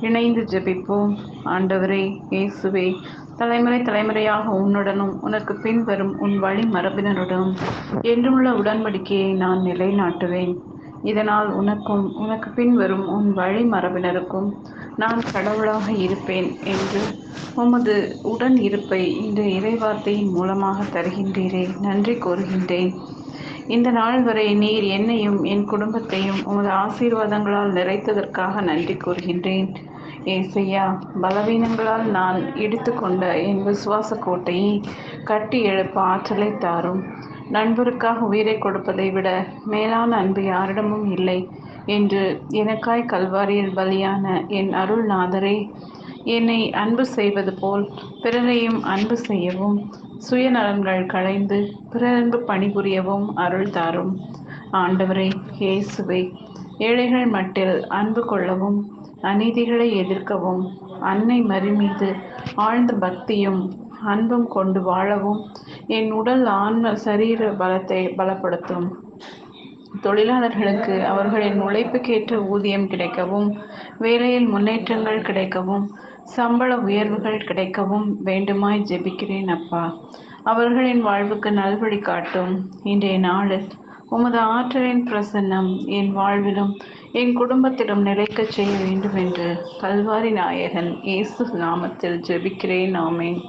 இணைந்து ஜெபிப்போம். ஆண்டவரே இயேசுவே தலைமுறை தலைமுறையாக உன்னுடனும் உனக்கு பின்வரும் உன் வழி மரபினருடனும் என்றுமுள்ள உடன்படிக்கையை நான் நிலைநாட்டுவேன். இதனால் உனக்கும் உனக்கு பின்வரும் உன் வழி மரபினருக்கும் நான் கடவுளாக இருப்பேன் என்று உமது உடன் இருப்பை இந்த இறைவார்த்தையின் மூலமாக தருகின்றீரே. நன்றி கூறுகின்றேன். இந்த நாள் வரை நீர் என்னையும் என் குடும்பத்தையும் உமது ஆசீர்வாதங்களால் நிறைத்ததற்காக நன்றி கூறுகின்றேன். ஏசையா பலவீனங்களால் நான் இடித்துக்கொண்ட என் விசுவாச கோட்டையை கட்டி எழுப்ப ஆற்றலை தாரும். நண்பருக்காக உயிரை கொடுப்பதை விட மேலான அன்பு யாரிடமும் இல்லை என்று எனக்காய் கல்வாரியில் பலியான என் அருள்நாதரே என்னை அன்பு செய்வது போல் பிறரையும் அன்பு செய்யவும் சுயநலன்கள் களைந்து பிறரன்பு பணிபுரியவும் அருள் தாரும். ஆண்டவரே இயேசுவே ஏழைகள் மட்டில் அன்பு கொள்ளவும் அநீதிகளை எதிர்க்கவும் அன்னை மறி மீது ஆழ்ந்த பக்தியும் அன்பும் கொண்டு வாழவும் என் உடல் ஆன்ம சரீர பலத்தை பலப்படுத்தும். தொழிலாளர்களுக்கு அவர்களின் உழைப்புக்கேற்ற ஊதியம் கிடைக்கவும் வேலையில் முன்னேற்றங்கள் கிடைக்கவும் சம்பள உயர்வுகள் கிடைக்கவும் வேண்டுமாய் ஜெபிக்கிறேன் அப்பா. அவர்களின் வாழ்வுக்கு நல்வழி காட்டும். இன்றைய நாளில் உமது ஆற்றலின் பிரசன்னம். என் வாழ்விலும் என் குடும்பத்திலும் நிலைக்கச் செய்ய வேண்டும் என்று கல்வாரி நாயகன் இயேசு நாமத்தில் ஜெபிக்கிறேன். ஆமேன்.